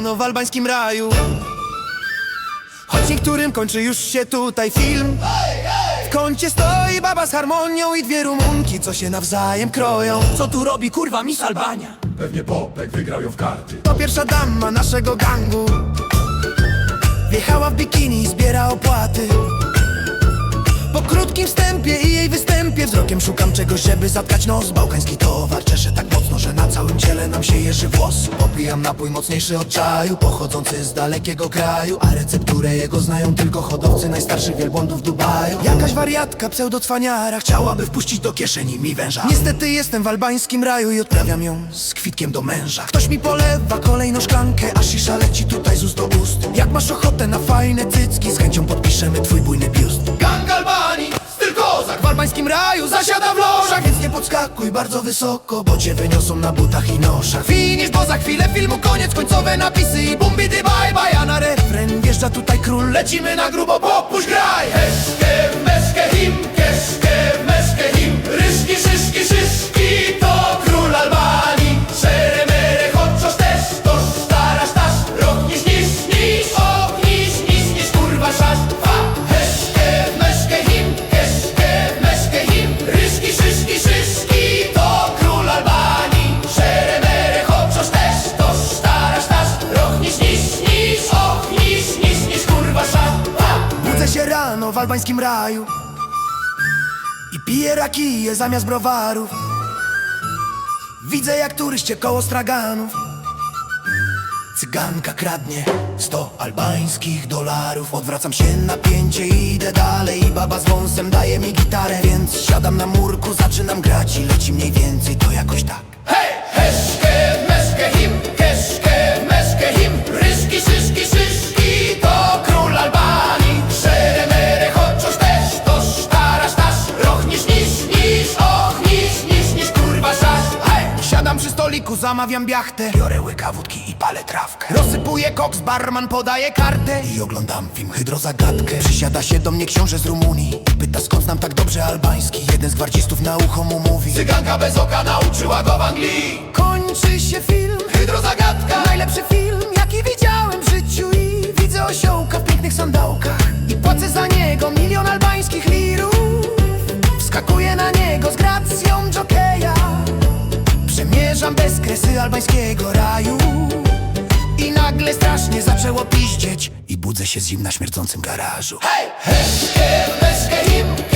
rano w albańskim raju. Choć niektórym kończy już się tutaj film. W kącie stoi baba z harmonią i dwie rumunki, co się nawzajem kroją. Co tu robi kurwa Miss Albania? Pewnie Popek wygrał ją w karty. To pierwsza dama naszego gangu. Wjechała w bikini i zbiera opłaty krótkim wstępie i jej występie. Wzrokiem szukam czegoś, żeby zatkać nos. Bałkański towar czesze tak mocno, że na całym ciele nam się jeży włos. Popijam napój mocniejszy od czaju Pochodzący z dalekiego kraju. A recepturę jego znają tylko hodowcy Najstarszych wielbłądów Dubaju. Jakaś wariatka, pseudocwaniara Chciałaby wpuścić do kieszeni mi węża. Niestety jestem w albańskim raju I odprawiam ją z kwitkiem do męża. Ktoś mi polewa kolejną szklankę A szisza leci tutaj z ust do ust. Jak masz ochotę na fajne cycki Podskakuj bardzo wysoko Bo cię wyniosą na butach i noszach. Finisz, bo za chwilę filmu koniec Końcowe napisy i bumbi dy bye bye A na refren wjeżdża tutaj król. Lecimy na grubo, popuść graj. Heszke, albańskim raju. I piję rakije zamiast browarów. Widzę jak turyście koło straganów. Cyganka kradnie sto albańskich dolarów. Odwracam się napięcie i idę dalej. Baba z wąsem daje mi gitarę Więc siadam na murku, zaczynam grać I leci mniej więcej to jakoś tak. Hej, heszke, zamawiam biachtę Biorę łyka wódki i palę trawkę. Rozsypuję koks, barman podaje kartę. I oglądam film Hydrozagadkę Przysiada się do mnie książę z Rumunii. Pyta skąd znam tak dobrze albański. Jeden z gwardzistów na ucho mu mówi. Cyganka bez oka nauczyła go w Anglii. Kończy się film Hydrozagadka Najlepszy film, jaki widziałem w życiu. I widzę osiołka w pięknych sandałkach. I płacę za niego milion albańskich lirów. Wskakuję na niego Bez kresy albańskiego raju. I nagle strasznie zaczęło piździeć. I budzę się z zimna śmierdzącym garażu. Hej, heszke,